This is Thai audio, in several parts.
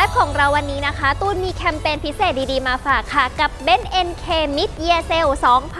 แรกของเราวันนี้นะคะตุ้นมีแคมเปญพิเศษดีๆ มาฝากค่ะ กับ b e n NK Mid Year Sale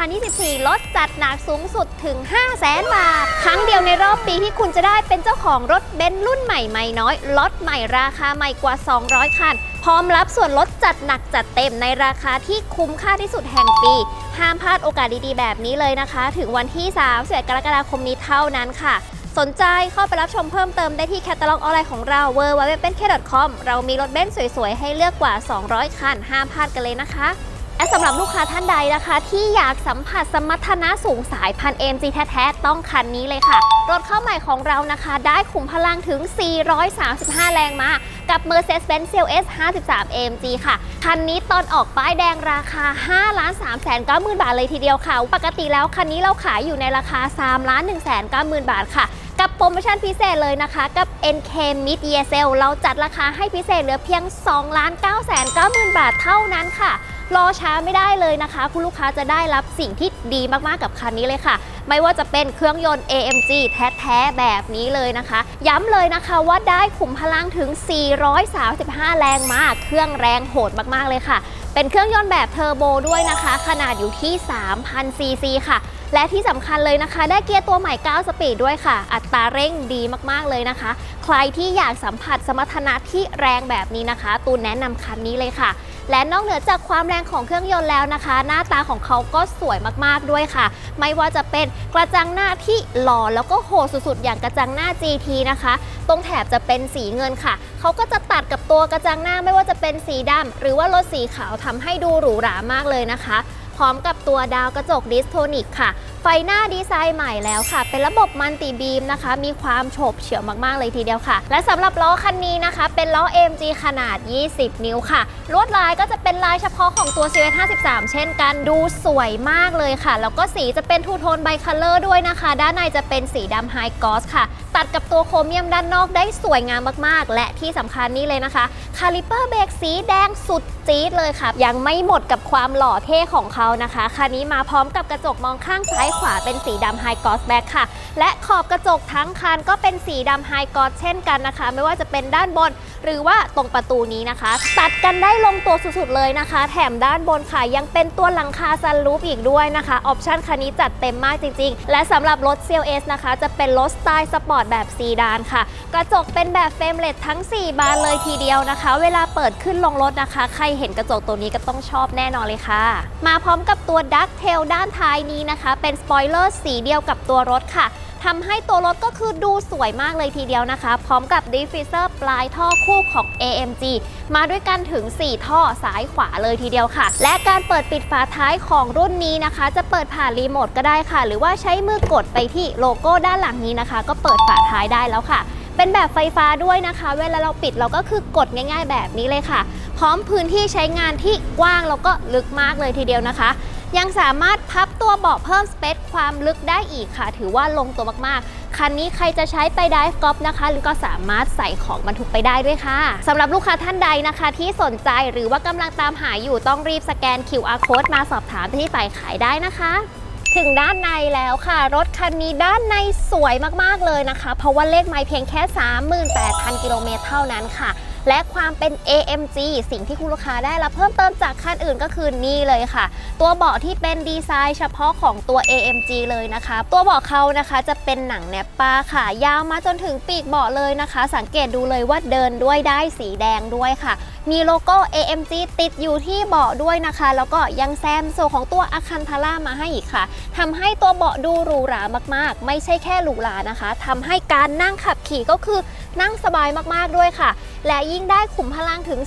2024 ลดจัดหนักสูงสุดถึง 500,000 บาท ครั้งเดียวในรอบปีที่คุณจะได้เป็นเจ้าของรถเบนซ์รุ่นใหม่ไม่น้อย ลดใหม่ราคาใหม่กว่า 200 คัน พร้อมรับส่วนลดจัดหนักจัดเต็มในราคาที่คุ้มค่าที่สุดแห่งปี ห้ามพลาดโอกาสดีๆ แบบนี้เลยนะคะ ถึงวันที่3สิกรกฎาคมนี้เท่านั้นค่ะ สนใจเข้าไปรับชมเพิ่มเติมได้ที่แคตตาล็อกออนไลน์ของเรา w w w b e n k c o m เรามีรถเบนซ์สวยๆ ให้เลือกกว่า 200 คัน ห้ามพลาดกันเลยนะคะและสำหรับลูกค้าท่านใดนะคะ ที่อยากสัมผัสสมรรถนะสูงสายพัน AMG แท้ๆ ต้องคันนี้เลยค่ะ รถเข้าใหม่ของเรานะคะ ได้ขุมพลังถึง 435 แรงม้ากับ Mercedes-Benz CLS 53 AMG ค่ะ คันนี้ตอนออกป้ายแดงราคา5ล้าน3แสน9หมื่นบาทเลยทีเดียวค่ะ ปกติแล้วคันนี้เราขายอยู่ในราคา3ล้าน1แสน9หมื่นบาทค่ะ กับโปรโมชั่นพิเศษเลยนะคะ กับ NK Mid Year Sale เราจัดราคาให้พิเศษเหลือเพียง2ล้าน9แสน9หมื่นบาทเท่านั้นค่ะ รอช้าไม่ได้เลยนะคะ คุณลูกค้าจะได้รับสิ่งที่ดีมากๆกับคันนี้เลยค่ะ ไม่ว่าจะเป็นเครื่องยนต์ AMG แท้ๆแบบนี้เลยนะคะ ย้ำเลยนะคะว่าได้ขุมพลังถึง 435 แรงม้าเครื่องแรงโหดมากๆเลยค่ะ เป็นเครื่องยนต์แบบเทอร์โบด้วยนะคะ ขนาดอยู่ที่3,000ซีซีค่ะ และที่สำคัญเลยนะคะ ได้เกียร์ตัวใหม่ 9 สปีดด้วยค่ะ อัตราเร่งดีมากๆเลยนะคะ ใครที่อยากสัมผัสสมรรถนะที่แรงแบบนี้นะคะ ตูนแนะนำคันนี้เลยค่ะ และนอกเหนือจากความแรงของเครื่องยนต์แล้วนะคะ หน้าตาของเขาก็สวยมากๆด้วยค่ะ ไม่ว่าจะเป็นกระจังหน้าที่หล่อแล้วก็โหดสุดๆ อย่างกระจังหน้า GT นะคะ ตรงแถบจะเป็นสีเงินค่ะ เขาก็จะตัดกับตัวกระจังหน้าไม่ว่าจะเป็นสีดำหรือว่ารถสีขาวทำให้ดูหรูหรามากเลยนะคะ ร้อมกับตัวดาวกระจกดิสโทนิกค่ะ ไฟหน้าดีไซน์ใหม่แล้วค่ะ เป็นระบบมัลติบีมนะคะ มีความโฉบเฉี่ยวมาก ๆ เลยทีเดียวค่ะ และสำหรับล้อคันนี้นะคะ เป็นล้อ AMG ขนาด 20 นิ้วค่ะ ลวดลายก็จะเป็นลายเฉพาะของตัว CX 53 เช่นกัน ดูสวยมากเลยค่ะ แล้วก็สีจะเป็นทูโทนไบคัลเลอร์ด้วยนะคะ ด้านในจะเป็นสีดำไฮกอสค่ะ ตัดกับตัวโครเมียมด้านนอกได้สวยงามมากๆ และที่สำคัญนี่เลยนะคะ คาลิเปอร์เบรกสีแดงสุดจี๊ดเลยค่ะ ยังไม่หมดกับความหล่อเท่ของเขานะคะคันนี้มาพร้อมกับกระจกมองข้างซ้ายขวาเป็นสีดำไฮกอสแบ็กค่ะ และขอบกระจกทั้งคันก็เป็นสีดำไฮกอสเช่นกันนะคะ ไม่ว่าจะเป็นด้านบน หรือว่าตรงประตูนี้นะคะตัดกันได้ลงตัวสุดๆเลยนะคะ แถมด้านบนค่ะยังเป็นตัวหลังคาซันรูฟอีกด้วยนะคะออปชั่นคันนี้จัดเต็มมากจริง ๆ และสำหรับรถ CLS นะคะ จะเป็นรถสไตล์สปอร์ตแบบซีดานค่ะ กระจกเป็นแบบเฟรมเลสทั้ง 4 บานเลยทีเดียวนะคะ เวลาเปิดขึ้นลงรถนะคะ ใครเห็นกระจกตัวนี้ก็ต้องชอบแน่นอนเลยค่ะ มาพร้อมกับตัวดักเทลด้านท้ายนี้นะคะ เป็นสปอยเลอร์สีเดียวกับตัวรถค่ะ ทำให้ตัวรถก็คือดูสวยมากเลยทีเดียวนะคะ พร้อมกับดิฟฟิเซอร์ปลายท่อคู่ของ AMG มาด้วยกันถึง 4 ท่อซ้ายขวาเลยทีเดียวค่ะ และการเปิดปิดฝาท้ายของรุ่นนี้นะคะ จะเปิดผ่านรีโมทก็ได้ค่ะ หรือว่าใช้มือกดไปที่โลโก้ด้านหลังนี้นะคะ ก็เปิดฝาท้ายได้แล้วค่ะเป็นแบบไฟฟ้าด้วยนะคะ เวลาเราปิดเราก็คือกดง่าย ๆ แบบนี้เลยค่ะ พร้อมพื้นที่ใช้งานที่กว้างแล้วก็ลึกมากเลยทีเดียวนะคะ ยังสามารถพับ ตัวเบาะเพิ่มสเปซความลึกได้อีกค่ะ ถือว่าลงตัวมากๆ คันนี้ใครจะใช้ไปดิฟกอล์ฟนะคะ หรือก็สามารถใส่ของบรรทุกไปได้ด้วยค่ะสำหรับลูกค้าท่านใดนะคะ ที่สนใจหรือว่ากำลังตามหาอยู่ต้องรีบสแกน QR code มาสอบถามที่ฝ่ายขายได้นะคะถึงด้านในแล้วค่ะ รถคันนี้ด้านในสวยมาก ๆ เลยนะคะ เพราะว่าเลขไมล์เพียงแค่ 38,000 กิโลเมตรเท่านั้นค่ะ และความเป็น AMG สิ่งที่คุณลูกค้าได้รับเพิ่มเติมจากคันอื่นก็คือนี่เลยค่ะ ตัวเบาะที่เป็นดีไซน์เฉพาะของตัว AMG เลยนะคะ ตัวเบาะเขานะคะจะเป็นหนังแนปปาค่ะ ยาวมาจนถึงปีกเบาะเลยนะคะ สังเกตดูเลยว่าเดินด้วยได้สีแดงด้วยค่ะ มีโลโก้ AMG ติดอยู่ที่เบาะด้วยนะคะ แล้วก็ยังแซมโซของตัวอาคันทาร่ามาให้อีกค่ะทำให้ตัวเบาะดูหรูหรามากๆ ไม่ใช่แค่หรูหรานะคะทำให้การนั่งขับขี่ก็คือนั่งสบายมากๆด้วยค่ะ และยิ่งได้ขุมพลังถึง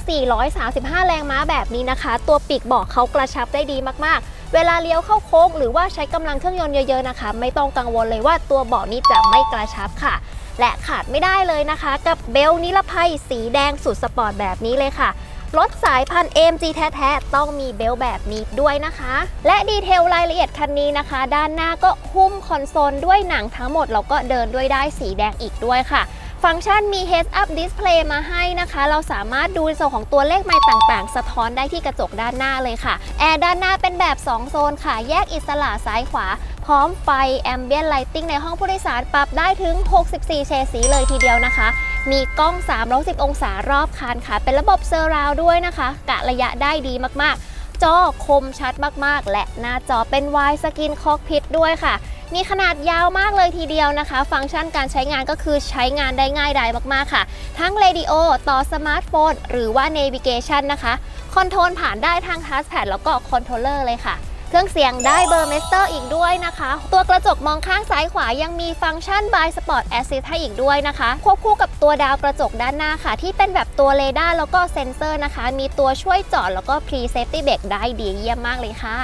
435 แรงม้าแบบนี้นะคะ ตัวปีกบาะเขากระชับได้ดีมากๆ เวลาเลี้ยวเข้าโค้งหรือว่าใช้กำลังเครื่องยนต์เยอะๆนะคะ ไม่ต้องกังวลเลยว่าตัวเบาะนี้จะไม่กระชับค่ะ และขาดไม่ได้เลยนะคะ กับเบลนิรภัยสีแดงสุดสปอร์ตแบบนี้เลยค่ะรถสายพันธุ์ AMG แท้ๆ ต้องมีเบลแบบนี้ด้วยนะคะ และดีเทลรายละเอียดคันนี้นะคะ ด้านหน้าก็หุ้มคอนโซลด้วยหนังทั้งหมด แล้วก็เดินด้วยได้สีแดงอีกด้วยค่ะ ฟังก์ชันมี Heads Up Display มาให้นะคะ เราสามารถดูในส่วนของตัวเลขไมล์ต่างๆ สะท้อนได้ที่กระจกด้านหน้าเลยค่ะ แอร์ด้านหน้าเป็นแบบ 2 โซนค่ะ แยกอิสระซ้ายขวา พร้อมไฟ Ambient Lighting ในห้องผู้โดยสารปรับได้ถึง 64 เฉดสีเลยทีเดียวนะคะ มีกล้อง 360 องศารอบคันค่ะ เป็นระบบเซอร์ราวด้วยนะคะ กะระยะได้ดีมากๆ จอคมชัดมากๆ และหน้าจอเป็น Wide Screen Cockpit ด้วยค่ะ มีขนาดยาวมากเลยทีเดียวนะคะ ฟังก์ชันการใช้งานก็คือใช้งานได้ง่ายดายมากๆค่ะ ทั้งเรดิโอต่อสมาร์ทโฟนหรือว่า Navigation นะคะคอนโทรลผ่านได้ทางทัชแพดแล้วก็คอนโทรลเลอร์เลยค่ะเครื่องเสียงได้เบอร์เมสเตอร์อีกด้วยนะคะ ตัวกระจกมองข้างซ้ายขวายังมีฟังก์ชัน by Spot Assist ให้อีกด้วยนะคะ ควบคู่กับตัวดาวกระจกด้านหน้าค่ะ ที่เป็นแบบตัวเรดาร์แล้วก็เซ็นเซอร์นะคะ มีตัวช่วยจอดแล้วก็ Pre Safety Brake ได้ดีเยี่ยมมากเลยค่ะ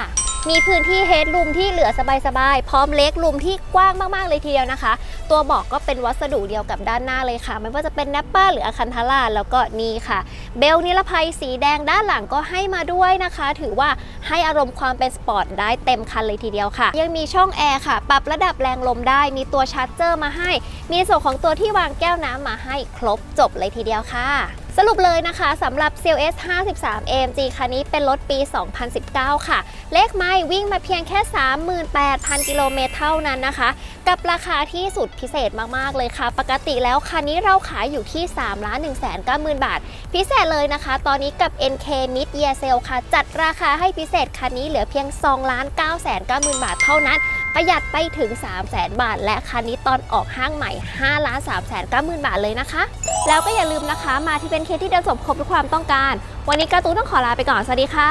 มีพื้นที่เฮดรูมที่เหลือสบายๆ พร้อมเล็กรูมที่กว้างมากๆ เลยทีเดียวนะคะ ตัวเบอกก็เป็นวัสดุเดียวกับด้านหน้าเลยค่ะ ไม่ว่าจะเป็นแนปป้าหรืออาคันทาร่าแล้วก็นี่ค่ะ เบลนิรภัยสีแดงด้านหลังก็ให้มาด้วยนะคะ ถือว่าให้อารมณ์ความเป็นสปอร์ตได้เต็มคันเลยทีเดียวค่ะ ยังมีช่องแอร์ค่ะ ปรับระดับแรงลมได้ มีตัวชาร์จเจอร์มาให้ มีส่วนของตัวที่วางแก้วน้ำมาให้ครบจบเลยทีเดียวค่ะ สรุปเลยนะคะสำหรับ CLS 53 AMG คันนี้เป็นรถปี 2019 ค่ะ เลขไม้วิ่งมาเพียงแค่ 38,000 กิโลเมตรเท่านั้นนะคะ กับราคาที่สุดพิเศษมากๆเลยค่ะ ปกติแล้วคันนี้เราขายอยู่ที่ 3 1 9 0 0 0 0 บาท พิเศษเลยนะคะ ตอนนี้กับ NK Mid Year Sale ค่ะ จัดราคาให้พิเศษคันนี้เหลือเพียง 2 9 9 0 0 0 0บาทเท่านั้นประหยัดไปถึง 3 0 0 0 0 0 บาท และคันนี้ตอนออกห้างใหม่ 5 3 9 0 0 0 0 บาทเลยนะคะ แล้วก็อย่าลืมนะคะ มาที่เป็นเคสที่เดินสมครบทุกความต้องการ วันนี้การ์ตูนต้องขอลาไปก่อน สวัสดีค่ะ